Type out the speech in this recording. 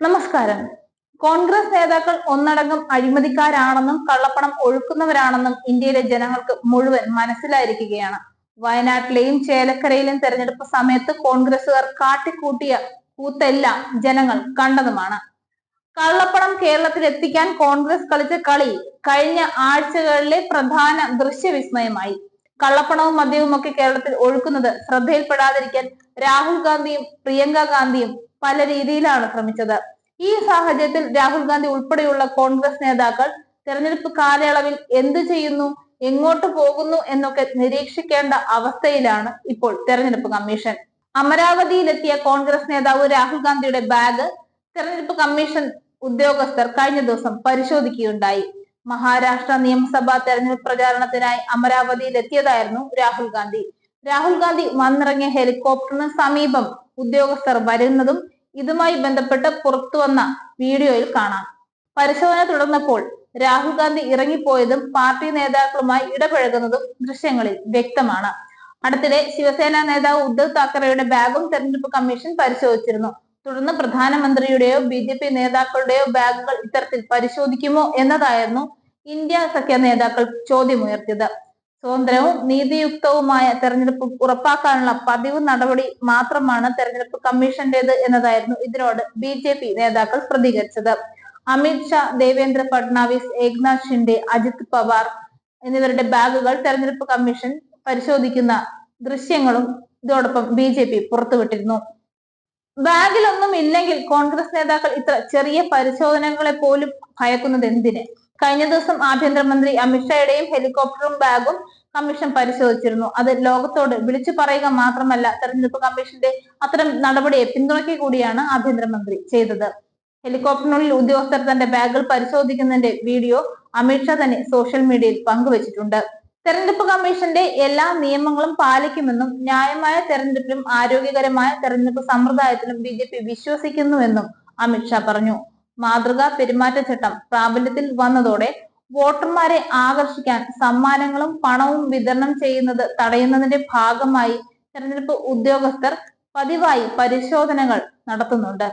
നമസ്കാരം. കോൺഗ്രസ് നേതാക്കൾ ഒന്നടങ്കം അഴിമതിക്കാരാണെന്നും കള്ളപ്പണം ഒഴുക്കുന്നവരാണെന്നും ഇന്ത്യയിലെ ജനങ്ങൾക്ക് മുഴുവൻ മനസ്സിലായിരിക്കുകയാണ്. വയനാട്ടിലെയും ചേലക്കരയിലെയും തെരഞ്ഞെടുപ്പ് സമയത്ത് കോൺഗ്രസുകാർ കാട്ടിക്കൂട്ടിയ കൂത്തെല്ലാം ജനങ്ങൾ കണ്ടതുമാണ്. കള്ളപ്പണം കേരളത്തിൽ എത്തിക്കാൻ കോൺഗ്രസ് കളിച്ച കളി കഴിഞ്ഞ ആഴ്ചകളിലെ പ്രധാന ദൃശ്യവിസ്മയമായി. കള്ളപ്പണവും മദ്യവും ഒക്കെ കേരളത്തിൽ ഒഴുക്കുന്നത് ശ്രദ്ധയിൽപ്പെടാതിരിക്കാൻ രാഹുൽ ഗാന്ധിയും പ്രിയങ്ക ഗാന്ധിയും പല രീതിയിലാണ് ശ്രമിച്ചത്. ഈ സാഹചര്യത്തിൽ രാഹുൽ ഗാന്ധി ഉൾപ്പെടെയുള്ള കോൺഗ്രസ് നേതാക്കൾ തെരഞ്ഞെടുപ്പ് കാലയളവിൽ എന്ത് ചെയ്യുന്നു എങ്ങോട്ട് പോകുന്നു എന്നൊക്കെ നിരീക്ഷിക്കേണ്ട അവസ്ഥയിലാണ് ഇപ്പോൾ തെരഞ്ഞെടുപ്പ് കമ്മീഷൻ. അമരാവതിയിലെത്തിയ കോൺഗ്രസ് നേതാവ് രാഹുൽ ഗാന്ധിയുടെ ബാഗ് തെരഞ്ഞെടുപ്പ് കമ്മീഷൻ ഉദ്യോഗസ്ഥർ കഴിഞ്ഞ ദിവസം പരിശോധിക്കുകയുണ്ടായി. മഹാരാഷ്ട്ര നിയമസഭാ തെരഞ്ഞെടുപ്പ് പ്രചാരണത്തിനായി അമരാവതിയിൽ എത്തിയതായിരുന്നു രാഹുൽ ഗാന്ധി. രാഹുൽ ഗാന്ധി വന്നിറങ്ങിയ ഹെലികോപ്റ്ററിന് സമീപം ഉദ്യോഗസ്ഥർ വരുന്നതും ഇതുമായി ബന്ധപ്പെട്ട് പുറത്തു വന്ന വീഡിയോയിൽ കാണാം. പരിശോധന തുടർന്നപ്പോൾ രാഹുൽ ഗാന്ധി ഇറങ്ങിപ്പോയതും പാർട്ടി നേതാക്കളുമായി ഇടപഴകുന്നതും ദൃശ്യങ്ങളിൽ വ്യക്തമാണ്. അടുത്തിടെ ശിവസേന നേതാവ് ഉദ്ധവ് താക്കറെയുടെ ബാഗും തെരഞ്ഞെടുപ്പ് കമ്മീഷൻ പരിശോധിച്ചിരുന്നു. തുടർന്ന് പ്രധാനമന്ത്രിയുടെയോ ബി ജെ പി നേതാക്കളുടെയോ ബാഗുകൾ ഇത്തരത്തിൽ പരിശോധിക്കുമോ എന്നതായിരുന്നു ഇന്ത്യ സഖ്യ നേതാക്കൾ ചോദ്യമുയർത്തിയത്. സ്വതന്ത്രവും നീതിയുക്തവുമായ തെരഞ്ഞെടുപ്പ് ഉറപ്പാക്കാനുള്ള പതിവ് നടപടി മാത്രമാണ് തെരഞ്ഞെടുപ്പ് കമ്മീഷന്റേത് എന്നതായിരുന്നു ഇതിനോട് ബി ജെ പി നേതാക്കൾ പ്രതികരിച്ചത്. അമിത് ഷാ ദേവേന്ദ്ര ഫഡ്നാവിസ് ഏക്നാഥ് ഷിൻഡെ അജിത് പവാർ എന്നിവരുടെ ബാഗുകൾ തെരഞ്ഞെടുപ്പ് കമ്മീഷൻ പരിശോധിക്കുന്ന ദൃശ്യങ്ങളും ഇതോടൊപ്പം ബി ജെ പി പുറത്തുവിട്ടിരുന്നു. ബാഗിലൊന്നും ഇല്ലെങ്കിൽ കോൺഗ്രസ് നേതാക്കൾ ഇത്ര ചെറിയ പരിശോധനകളെ പോലും ഭയക്കുന്നത് എന്തിന്? കഴിഞ്ഞ ദിവസം ആഭ്യന്തരമന്ത്രി അമിത്ഷായുടെയും ഹെലികോപ്റ്ററും ബാഗും കമ്മീഷൻ പരിശോധിച്ചിരുന്നു. അത് ലോകത്തോട് വിളിച്ചു പറയുക മാത്രമല്ല തെരഞ്ഞെടുപ്പ് കമ്മീഷന്റെ അത്തരം നടപടിയെ പിന്തുണയ്ക്കുക കൂടിയാണ് ആഭ്യന്തരമന്ത്രി ചെയ്തത്. ഹെലികോപ്റ്ററിനുള്ളിൽ ഉദ്യോഗസ്ഥർ തന്റെ ബാഗുകൾ പരിശോധിക്കുന്നതിന്റെ വീഡിയോ അമിത്ഷാ തന്നെ സോഷ്യൽ മീഡിയയിൽ പങ്കുവച്ചിട്ടുണ്ട്. തെരഞ്ഞെടുപ്പ് കമ്മീഷന്റെ എല്ലാ നിയമങ്ങളും പാലിക്കുമെന്നും ന്യായമായ തെരഞ്ഞെടുപ്പിലും ആരോഗ്യകരമായ തെരഞ്ഞെടുപ്പ് സമ്പ്രദായത്തിലും ബി ജെ പി വിശ്വസിക്കുന്നുവെന്നും അമിത്ഷാ പറഞ്ഞു. മാതൃകാ പെരുമാറ്റച്ചട്ടം പ്രാബല്യത്തിൽ വന്നതോടെ വോട്ടർമാരെ ആകർഷിക്കാൻ സമ്മാനങ്ങളും പണവും വിതരണം ചെയ്യുന്നത് തടയുന്നതിന്റെ ഭാഗമായി തെരഞ്ഞെടുപ്പ് ഉദ്യോഗസ്ഥർ പതിവായി പരിശോധനകൾ നടത്തുന്നുണ്ട്.